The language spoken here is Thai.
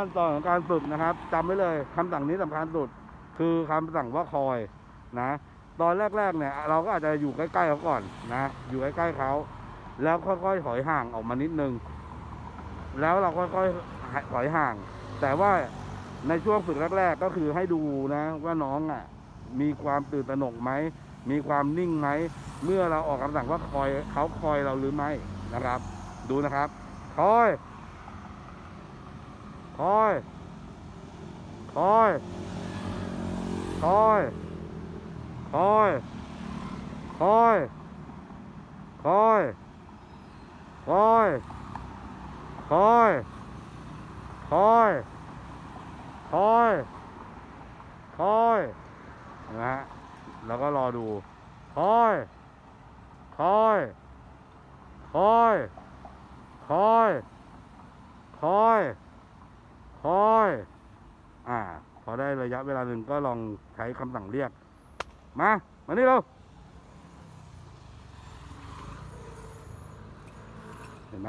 ขั้นตอนของการฝึกนะครับจำไว้เลยคำสั่งนี้สำคัญสุด คือคำสั่งว่าคอยนะ ตอนแรกๆเนี่ยเราก็อาจจะอยู่ใกล้ๆเขาก่อนนะ อยู่ใกล้ๆเขา แล้วค่อยๆถอยห่างออกมานิดนึง แล้วเราค่อยๆถอยห่าง แต่ว่าในช่วงฝึกแรก ๆ ก็คือให้ดูนะ ว่าน้องอะ มีความตื่นตระหนกไหมมีความนิ่งไหมเมื่อเราออกคำสั่งว่าคอยเขาคอยเราหรือไม่นะครับ ดูนะครับ คอย คอยคอยคอยคอยคอยคอยคอยคอยคอยคอยคอยนะฮะแล้วก็รอดูคอยคอยคอยคอยคอย คอยอ่า พอได้ระยะเวลาหนึ่งก็ลองใช้คำสั่งเรียก มา มานี่เราเห็นไหม